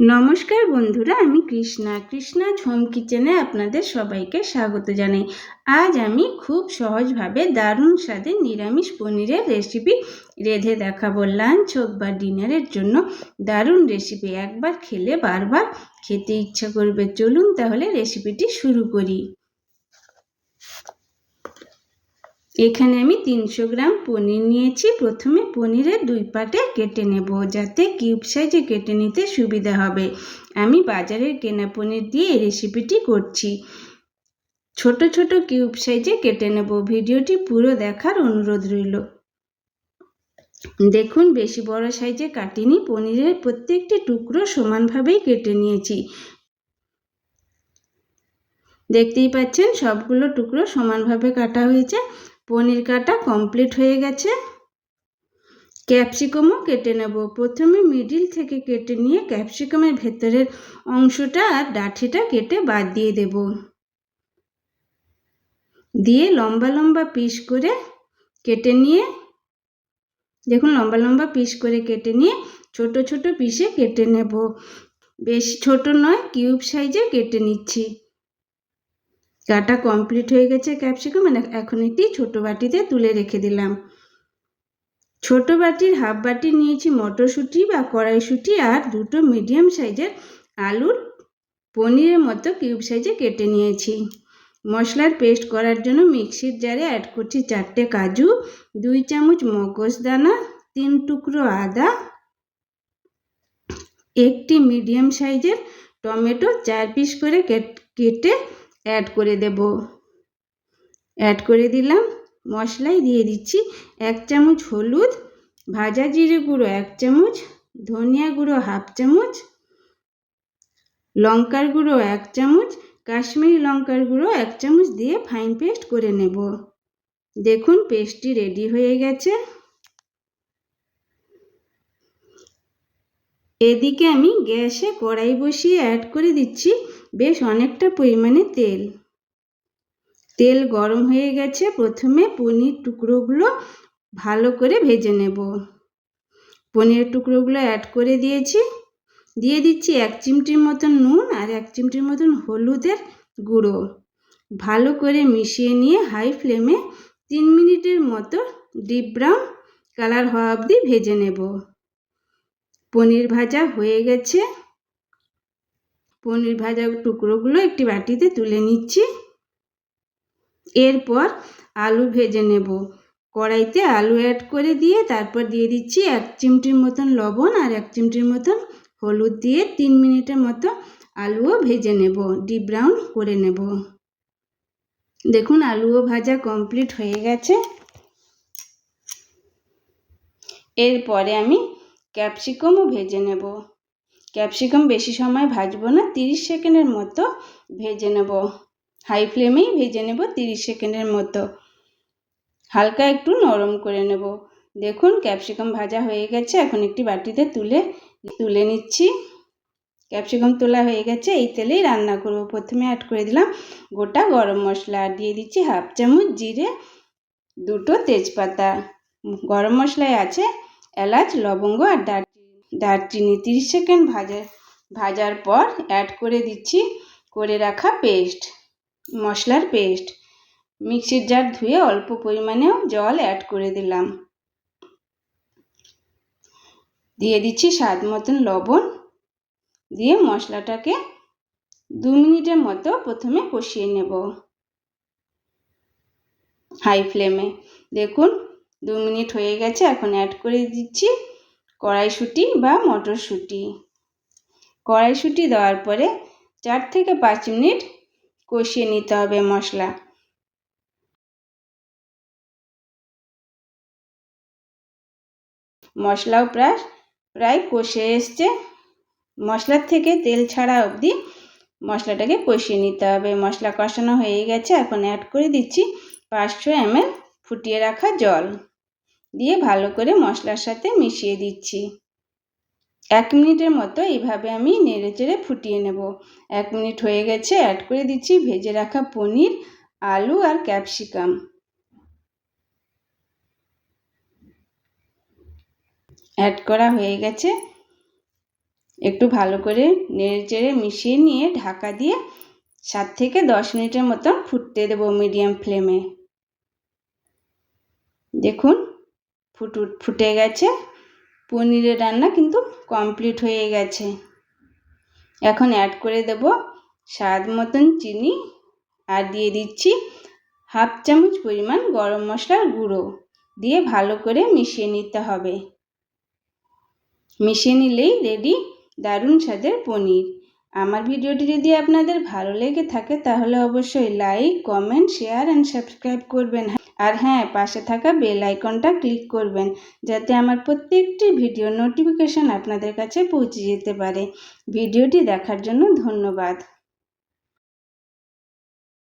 নমস্কার বন্ধুরা, আমি কৃষ্ণা। কৃষ্ণা হোম কিচেনে আপনাদের সবাইকে স্বাগত জানাই। আজ আমি খুব সহজভাবে দারুণ স্বাদে নিরামিষ পনিরের রেসিপি রেঁধে দেখাবো। লাঞ্চ হোক বা ডিনারের জন্য দারুণ রেসিপি একবার খেলে বারবার খেতে ইচ্ছা করবে। চলুন তাহলে রেসিপিটি শুরু করি। এখানে আমি তিনশো গ্রাম পনির নিয়েছি। প্রথমে পনিরের দুই পাটে কেটে নেব, যাতে কিউব সাইজে কেটে নিতে সুবিধা হবে। আমি বাজারের কেনা পনির দিয়ে এই রেসিপিটি করছি। ছোট ছোট কিউব সাইজে কেটে নেব। ভিডিওটি পুরো দেখার অনুরোধ রইল। দেখুন, বেশি বড় সাইজে কাটিনি, পনিরের প্রত্যেকটি টুকরো সমানভাবেই কেটে নিয়েছি। দেখতেই পাচ্ছেন, সবগুলো টুকরো সমানভাবে কাটা হয়েছে। পনির কাটা কমপ্লিট হয়ে গেছে। ক্যাপসিকামও কেটে নেব। প্রথমে মিডিল থেকে কেটে নিয়ে ক্যাপসিকামের ভেতরের অংশটা আর ডাঠিটা কেটে বাদ দিয়ে দেব। দিয়ে লম্বা লম্বা পিস করে কেটে নিয়ে, দেখুন লম্বা লম্বা পিস করে কেটে নিয়ে ছোট ছোট পিসে কেটে নেব। বেশি ছোট নয় কিউব সাইজে কেটে নিচ্ছি। কাটা কমপ্লিট হয়ে গেছে ক্যাপসিকাম মানে এখন একটি ছোট বাটিতে তুলে রেখে দিলাম। ছোট বাটির হাফ বাটি নিয়েছি মটরশুঁটি বা কড়াইশুঁটি আর দুটো মিডিয়াম সাইজের আলুর পনিরের মতো কিউব সাইজে কেটে নিয়েছি। মশলার পেস্ট করার জন্য মিক্সির জারে অ্যাড করছি চারটে কাজু, দুই চামচ মগজদানা তিন টুকরো আদা, একটি মিডিয়াম সাইজের টমেটো, চার পিস করে কেটে অ্যাড করে দেব। অ্যাড করে দিলাম মশলাই দিয়ে দিচ্ছি এক চামচ হলুদ, ভাজা জিরে গুঁড়ো এক চামচ, ধনিয়া গুঁড়ো হাফ চামচ, লঙ্কার গুঁড়ো এক চামচ, কাশ্মীরি লঙ্কার গুঁড়ো এক চামচ দিয়ে ফাইন পেস্ট করে নেব। দেখুন পেস্টটি রেডি হয়ে গেছে। এদিকে আমি গ্যাসে কড়াই বসিয়ে অ্যাড করে দিচ্ছি বেশ অনেকটা পরিমাণে তেল। তেল গরম হয়ে গেছে, প্রথমে পনির টুকরোগুলো ভালো করে ভেজে নেব। পনিরের টুকরোগুলো অ্যাড করে দিয়েছি। দিয়ে দিচ্ছি এক চিমটির মতন নুন আর এক চিমটির মতন হলুদের গুঁড়ো। ভালো করে মিশিয়ে নিয়ে হাই ফ্লেমে তিন মিনিটের মতো ডিপ ব্রাউন কালার হওয়া অবধি ভেজে নেব। পনির ভাজা হয়ে গেছে। পনির ভাজা টুকরোগুলো একটি বাটিতে তুলে নিচ্ছি। এরপর আলু ভেজে নেব। কড়াইতে আলু অ্যাড করে দিয়ে তারপর দিয়ে দিচ্ছি এক চিমটির মতন লবণ আর এক চিমটির মতন হলুদ দিয়ে তিন মিনিটের মতো আলুও ভেজে নেব ডিপ ব্রাউন করে নেব। দেখুন, আলুও ভাজা কমপ্লিট হয়ে গেছে। এরপরে আমি ক্যাপসিকামও ভেজে নেব। ক্যাপসিকাম বেশি সময় ভাজবো না, তিরিশ সেকেন্ডের মতো ভেজে নেব। হাই ফ্লেমেই ভেজে নেব তিরিশ সেকেন্ডের মতো। হালকা একটু নরম করে নেব। দেখুন ক্যাপসিকাম ভাজা হয়ে গেছে, এখন একটি বাটিতে তুলে তুলে নিচ্ছি। ক্যাপসিকাম তোলা হয়ে গেছে, এই তেলেই রান্না করব। প্রথমে অ্যাড করে দিলাম গোটা গরম মশলা। আর দিয়ে দিচ্ছি হাফ চামচ জিরে, দুটো তেজপাতা। গরম মশলায় আছে এলাচ, লবঙ্গ আর দারচিনি তিরিশ সেকেন্ড ভাজা, ভাজার পর অ্যাড করে দিচ্ছি, করে রাখা পেস্ট মশলার পেস্ট মিক্সির জার ধুয়ে অল্প পরিমাণেও জল অ্যাড করে দিলাম। দিয়ে দিচ্ছি স্বাদ মতন লবণ। দিয়ে মশলাটাকে দু মিনিটের মতো প্রথমে কষিয়ে নেব। হাই ফ্লেমে দেখুন, দু মিনিট হয়ে গেছে, এখন অ্যাড করে দিচ্ছি। কড়াইশুঁটি বা মটরশুঁটি। কড়াইশুঁটি দেওয়ার পরে চার থেকে পাঁচ মিনিট কষিয়ে নিতে হবে মশলা। মশলাও প্রায় প্রায় কষে এসছে। মশলার থেকে তেল ছাড়া অবধি মশলাটাকে কষিয়ে নিতে হবে। মশলা কষানো হয়ে গেছে। এখন অ্যাড করে দিচ্ছি পাঁচশো এমএল ফুটিয়ে রাখা জল। দিয়ে ভালো করে মশলার সাথে মিশিয়ে দিচ্ছি। এক মিনিটের মতো এইভাবে আমি নেড়ে চেড়ে ফুটিয়ে নেব। এক মিনিট হয়ে গেছে অ্যাড করে দিচ্ছি ভেজে রাখা পনির, আলু আর ক্যাপসিকাম অ্যাড করা হয়ে গেছে। একটু ভালো করে নেড়ে চেড়ে মিশিয়ে নিয়ে ঢাকা দিয়ে সাত থেকে দশ মিনিটের মতো ফুটতে দেবো মিডিয়াম ফ্লেমে দেখুন ফুটু, ফুটে গেছে। পনিরের রান্না কিন্তু কমপ্লিট হয়ে গেছে। এখন অ্যাড করে দেব স্বাদ মতন চিনি আর দিয়ে দিচ্ছি হাফ চামচ পরিমাণ গরম মশলার গুঁড়ো দিয়ে ভালো করে মিশিয়ে নিতে হবে। মিশিয়ে নিলেই রেডি দারুণ স্বাদের পনির। আমার ভিডিওটি যদি আপনাদের ভালো লেগে থাকে তাহলে অবশ্যই like comment share and subscribe করবেন। আর হ্যাঁ পাশে থাকা বেল আইকনটা ক্লিক করবেন যাতে আমার প্রত্যেকটি ভিডিও নোটিফিকেশান আপনাদের কাছে পৌঁছে যেতে পারে। ভিডিওটি দেখার জন্য ধন্যবাদ।